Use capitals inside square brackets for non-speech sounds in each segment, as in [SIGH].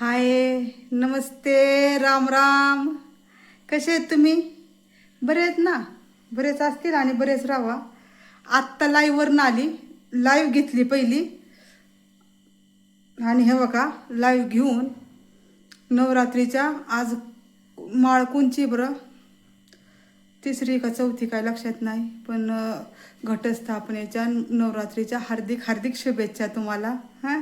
हाय नमस्ते राम राम. कसे आहेत तुम्ही? बरे आहेत ना? बरेच असतील आणि बरेच राहा आत्ता लाईव्हवरनं आली. लाईव्ह घेतली पहिली. आणि हे बघा लाईव्ह घेऊन नवरात्रीच्या आज माळ कोणची बरं? तिसरी का चौथी काय लक्षात नाही पण घटस्थापनेच्या नवरात्रीच्या हार्दिक हार्दिक शुभेच्छा तुम्हाला. हां?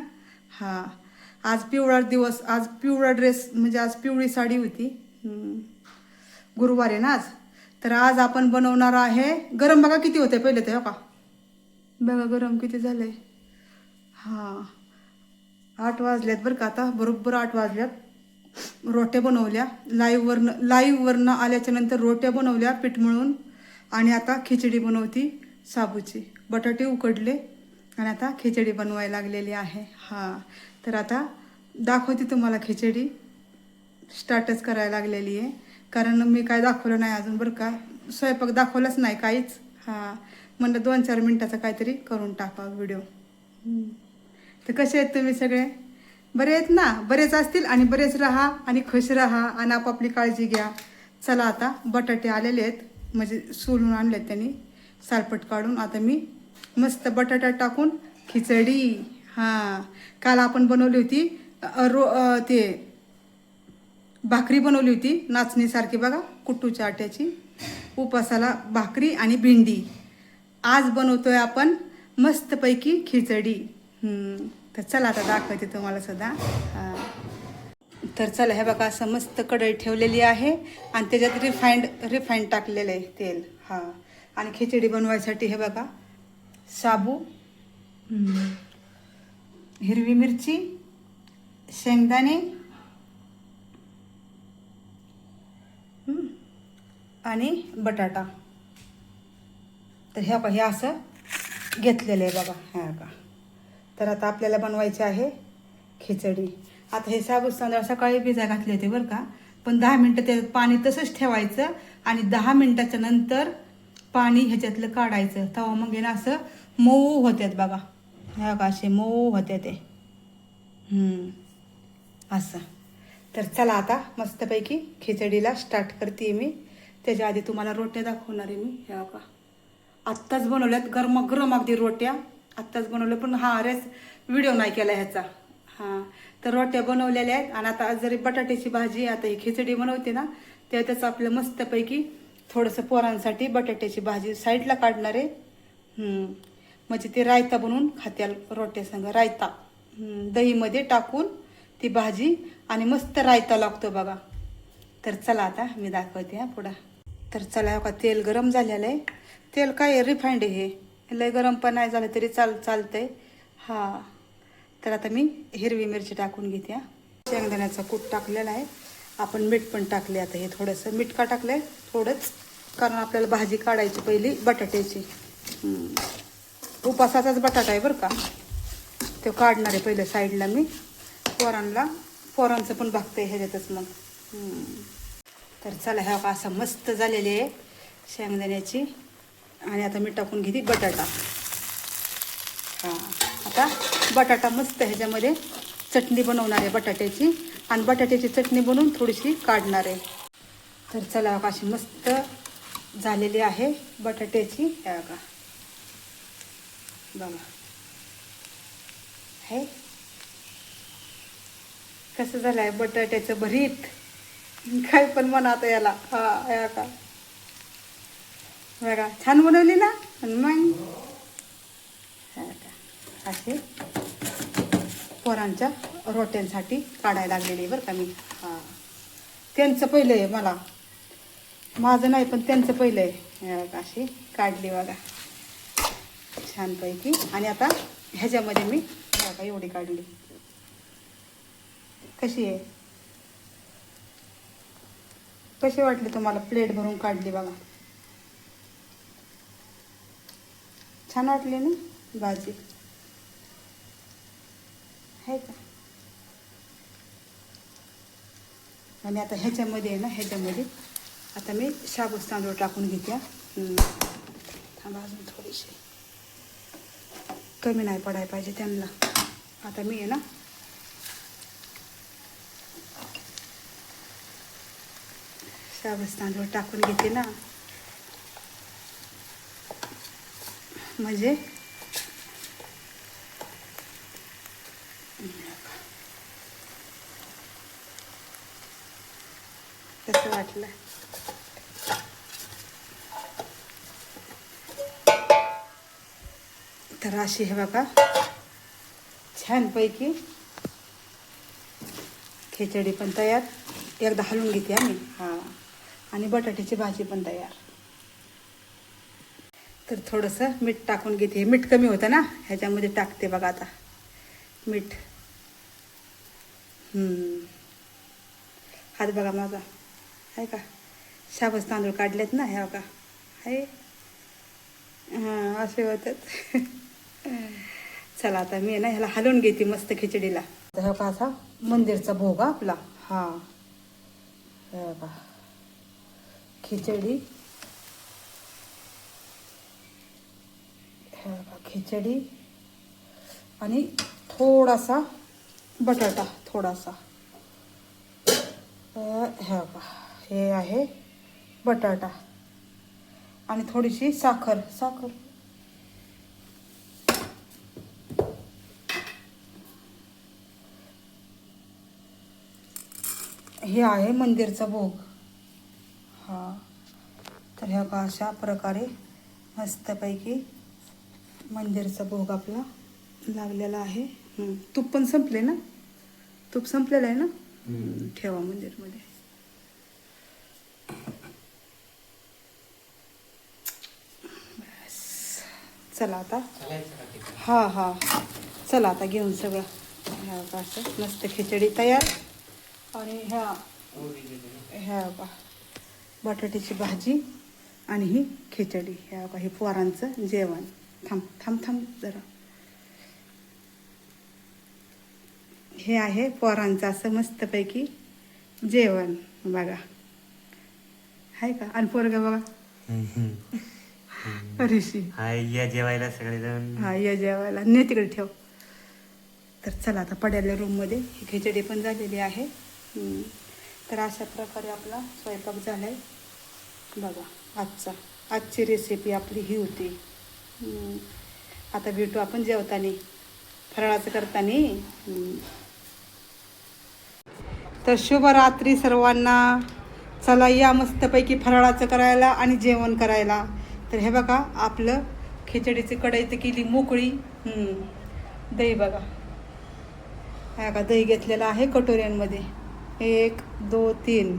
हां. आज पिवळा दिवस आज पिवळा ड्रेस म्हणजे आज पिवळी साडी होती. गुरुवार आहे ना आज. तर आज आपण बनवणार आहे गरम बघा किती होते पहिले ते हो का? बघा गरम किती झालंय. हां. आठ वाजल्यात बरं का आता बरोबर आठ वाजल्यात रोट्या बनवल्या लाईव्हवरनं लाईव्हवरनं आल्याच्यानंतर रोट्या बनवल्या पीठ मळून. आणि आता खिचडी बनवती साबूची. बटाटे उकडले आणि आता खिचडी बनवायला लागलेली आहे. हां. तर आता दाखवते तुम्हाला खिचडी. स्टार्टच करायला लागलेली आहे. कारण मी काय दाखवलं नाही अजून बरं का. स्वयंपाक दाखवलाच नाही काहीच. हां. म्हणलं दोन चार मिनटाचा काहीतरी करून टाका व्हिडिओ. तर कसे आहेत तुम्ही सगळे? बरे आहेत ना? बरेच असतील आणि बरेच राहा आणि खुश राहा आणि आपापली काळजी घ्या. चला आता बटाटे आलेले आहेत. म्हणजे सोलून आणले त्यांनी. सालपट काढून. आता मी मस्त बटाटा टाकून खिचडी. हां. काल आपण बनवली होती रो ते भाकरी बनवली होती नाचणीसारखी बघा कुट्टूच्या आट्याची. उपासाला भाकरी आणि भेंडी. आज बनवतोय आपण मस्तपैकी खिचडी. तर चला आता दाखवते तुम्हाला सुद्धा तर चला हे बघा असं मस्त कढई ठेवलेली आहे आणि त्याच्यात रिफाईंड रिफाईंड टाकलेलं आहे तेल. हां. आणि खिचडी बनवायसाठी हे बघा साबू. हिरवी मिरची शेंगदाणे आणि बटाटा. तर ह्या बघा हे असं घेतलेलं आहे बघा ह्या का तर आता आपल्याला बनवायचे आहे खिचडी. आता हे साबूत तांदूळ सकाळी भिजा घातले होते बरं का पण दहा मिनटं ते पाणी तसंच ठेवायचं आणि दहा मिनटाच्या नंतर पाणी ह्याच्यातलं काढायचं. तेव्हा मग ना असं मऊ होत्यात बघा. ह्या असे मऊ होते ते. असं. तर चला आता मस्तपैकी खिचडीला स्टार्ट करते मी. त्याच्या आधी तुम्हाला रोट्या दाखवणार आहे मी. ह्या का आत्ताच बनवल्यात गरम गरम अगदी रोट्या. आत्ताच बनवल्या पण हा रेस व्हिडिओ नाही केला ह्याचा. हां. तर रोट्या बनवलेल्या आहेत. आणि आता जरी बटाट्याची भाजी आता ही खिचडी बनवते ना तेव्हा त्याचं आपलं मस्तपैकी थोडंसं पोरांसाठी बटाट्याची भाजी साईडला काढणार आहे. म्हणजे ते रायता बनवून खात्याल रोट्यासंग रायता दहीमध्ये टाकून ती भाजी आणि मस्त रायता लागतो बघा. तर चला आता मी दाखवते हा पुढं. तर चला का तेल गरम झालेलं आहे. तेल काय रिफाईंड आहे हे. लय गरम पण नाही झालं तरी चाल चालतंय. हा. तर आता मी हिरवी मिरची टाकून घेते हा. शेंगदाण्याचा कूट टाकलेला आहे. आपण मीठ पण टाकले आता हे थोडंसं. मीठ का टाकलं आहे थोडंच. कारण आपल्याला भाजी काढायची पहिली बटाट्याची. उपासाचाच बटाटा आहे बरं का. तो काढणार आहे पहिले साईडला मी. पोरांना पोरांचं पण बघते ह्याच्यातच मग. तर चला ह्या का असं मस्त झालेली आहे शेंगदाण्याची. आणि आता मी टाकून घेते बटाटा. हां आता बटाटा मस्त ह्याच्यामध्ये चटणी बनवणार आहे बटाट्याची. आणि बटाट्याची चटणी बनवून थोडीशी काढणार आहे. तर चला का अशी मस्त झालेली आहे बटाट्याची. ह्या का बघा हे कसं झालं आहे बटाट्याचं भरीत काय पण म्हणा आता याला हा या का बघा छान बनवली ना मग का. असे पोरांच्या रोट्यांसाठी काढायला लागलेली आहे बरं का मी हां त्यांचं पहिलं आहे मला माझं नाही पण त्यांचं पहिलं आहे हे बघा अशी काढली बघा छानपैकी. आणि आता ह्याच्यामध्ये मी बघा एवढी काढली. कशी आहे? कशी वाटली तुम्हाला प्लेट भरून काढली बघा? छान वाटली ना भाजी? आहे का? आणि आता ह्याच्यामध्ये आहे ना ह्याच्यामध्ये आता मी शाबूस तांदूळ टाकून घेते. थांबा अजून थोडीशी कमी नाही पडायला पाहिजे त्यांना. आता मी आहे ना. साबस तांदूळ टाकून घेते ना. म्हणजे? तसं वाटलं. तर अशी हे बघा. छानपैकी खिचडी पण तयार. एकदा हलवून घेते आम्ही. हां. आणि बटाट्याची भाजी पण तयार. तर थोडंसं मीठ टाकून घेते. मीठ कमी होतं ना? ह्याच्यामध्ये टाकते बघा आता. मीठ. हात बघा माझा. आहे का? शाबस तांदूळ काढलेत ना? ह्या बघा. आहे हां असे होतात. [LAUGHS] चला आता मी ना ह्याला हलवून घेते मस्त खिचडीला. तर हा का असा मंदिरचा भोग आपला. हा. हे खिचडी. हे खिचडी. आणि थोडासा बटाटा थोडासा. हे हे आहे बटाटा. आणि थोडीशी साखर साखर. हे आहे मंदिरचा भोग. हा. तर ह्या का अशा प्रकारे मस्तपैकी मंदिरचा भोग आपला लागलेला आहे. तूप पण संपले ना? तूप संपलेलं आहे ना? ठेवा मंदिरमध्ये. चला आता. हा हा. चला आता घेऊन सगळं. असं मस्त खिचडी तयार. आणि ह्या ह्या बघा बटाट्याची भाजी आणि ही खिचडी. ह्या बघा हे पोरांचं जेवण. थांब थांब थांब जरा. हे आहे पोरांचं असं मस्तपैकी जेवण बघा. आहे का? आणि पोरगा बघा. ऋषी. हाय या जेवायला सगळेजण. हा या जेवायला. ने तिकडे ठेव. तर चला आता पड्याल्या रूममध्ये ही खिचडी पण झालेली आहे. तर अशा प्रकारे आपला स्वयंपाक झाला आहे बघा आजचा आजची रेसिपी आपली ही होती. आता भेटू आपण जेवताना फराळाचं करताना. तर शुभरात्री सर्वांना. चला या मस्तपैकी फराळाचं करायला आणि जेवण करायला. तर हे बघा आपलं खिचडीची कढई तर केली मोकळी. दही बघा. हा का दही घेतलेलं आहे कटोऱ्यांमध्ये. एक दो तीन.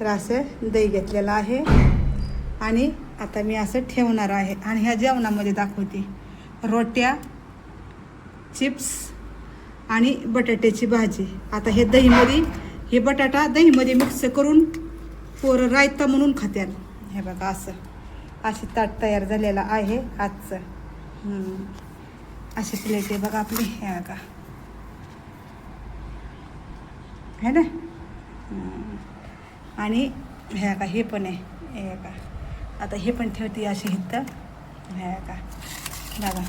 तर असं दही घेतलेलं आहे. आणि आता मी असं ठेवणार आहे. आणि ह्या जेवणामध्ये दाखवते. रोट्या चिप्स आणि बटाट्याची भाजी. आता हे दहीमध्ये हे बटाटा दहीमध्ये मिक्स करून पोरं रायता म्हणून खात्याल हे बघा असं. अशी ताट तयार झालेलं आहे आजचं. असे अशी प्लेट आहे बघा आपली. हे बघा. है ना? आणि ह्या का हे पण आहे. हे का आता हे पण ठेवते अशी हित ह्या का बघा.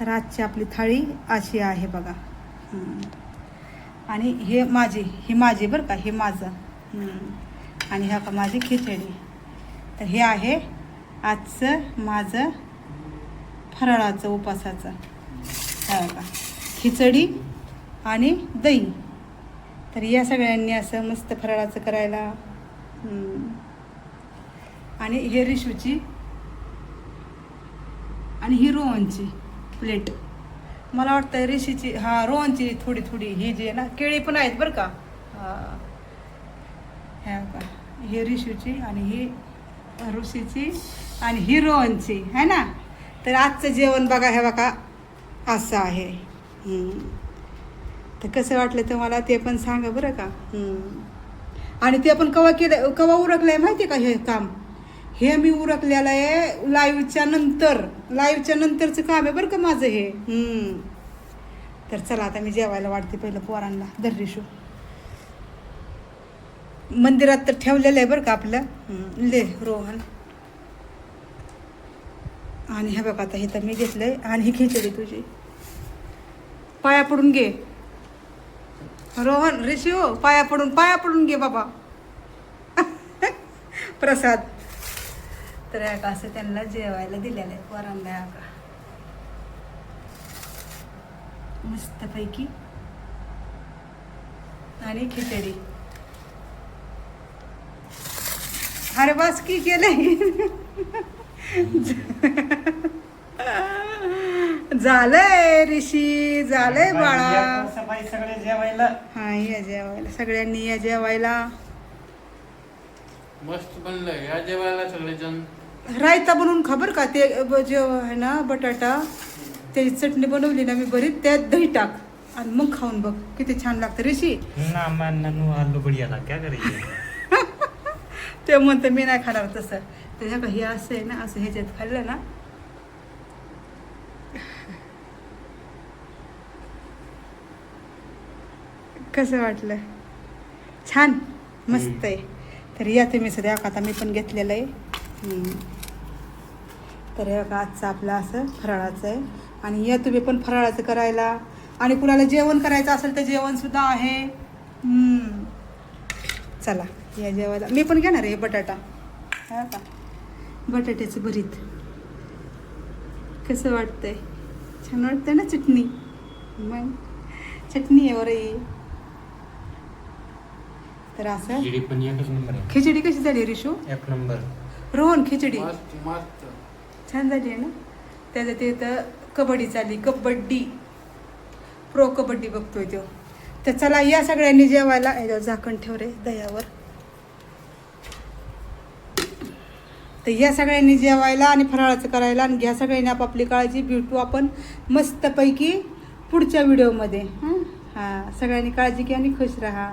तर आजची आपली थाळी अशी आहे बघा. आणि हे माझी हे माझी बरं का हे माझं. आणि ह्या का माझी खिचडी. तर हे आहे आजचं माझं फराळाचं उपासाचं. खिचडी आणि दही. तर या सगळ्यांनी असं मस्त फराळाचं करायला आणि हे रिशूची आणि ही रोहनची प्लेट. मला वाटतं रिशीची हा रोहनची थोडी थोडी ही जी आहे ना केळी पण आहेत बरं का. हा. ह्या का हे रिशूची आणि ही ऋषीची आणि ही रोहनची है ना? तर आजचं जेवण बघा हे बघा असं आहे. तर कसं वाटलं तुम्हाला? ते पण सांगा बरं का. आणि ते आपण कवा केलं कवा उरकलं आहे माहिती आहे का हे काम? हे मी उरकलेलं आहे लाईव्हच्या नंतर. लाईव्हच्या नंतरचं काम आहे बरं का माझं हे. तर चला आता मी जेवायला वाटते पहिलं पोरांना. दर्रिशू मंदिरात तर ठेवलेलं आहे बरं का आपलं. ले रोहन. आणि हे बघा आता हे तर मी घेतलं आहे आणि ही खिचडी तुझी. पाया पडून घे. रोहन ऋषी हो पाया पडून पाया पडून घे बाबा. [LAUGHS] प्रसाद. तर एक का असं त्यांना जेवायला दिलेलं आहे वरांना का मस्तपैकी. आणि खिचडी. अरे बस की केलं [LAUGHS] झालंय ऋषी झालंय बाळा. सफाई सगळे जेवायला. हा या जेवायला. सगळ्यांनी या जेवायला. मस्त बनलंय. या जेवायला सगळेजण. रायता बनवून खबर का? ते जे आहे ना बटाटा त्याची चटणी बनवली ना मी बरीच त्यात दही टाक. आणि मग खाऊन बघ. किती छान लागतं. ऋषी. ना आलू बढ़िया था क्या करेंगे [LAUGHS] ते म्हणतं मी नाही खाणार तसं. त्याच्या हे असं आहे ना असं ह्याच्यात खाल्लं ना कसं वाटलं? छान. मस्त आहे. तर या तुम्ही सध्या आता मी पण घेतलेलं आहे. तर हे बघा आजचं आपलं असं फराळाचं आहे. आणि या तुम्ही पण फराळाचं करायला. आणि कुणाला जेवण करायचं असेल तर जेवणसुद्धा आहे. चला या जेवायला. मी पण घेणार आहे बटाटा. हा का? बटाट्याचं भरीत. कसं वाटतंय? छान वाटतंय ना चटणी? मग. चटणी आहे बरं तर असं? खिचडी पण एकच नंबर आहे. खिचडी कशी झाली रिशू? एक नंबर रोहन खिचडी. मस्त मस्त. छान झाली आहे ना? त्याचं ते तर कबड्डी चालली कबड्डी. प्रो कबड्डी बघतोय तो. तर चला या सगळ्यांनी जेवायला. याच्यावर झाकण ठेव रे दह्यावर. तर या सगळ्यांनी जेवायला आणि फराळाचं करायला आणि घ्या सगळ्यांनी आपापली काळजी भेटू आपण मस्तपैकी पुढच्या व्हिडिओमध्ये. हां? हां सगळ्यांनी काळजी घ्या आणि खुश राहा.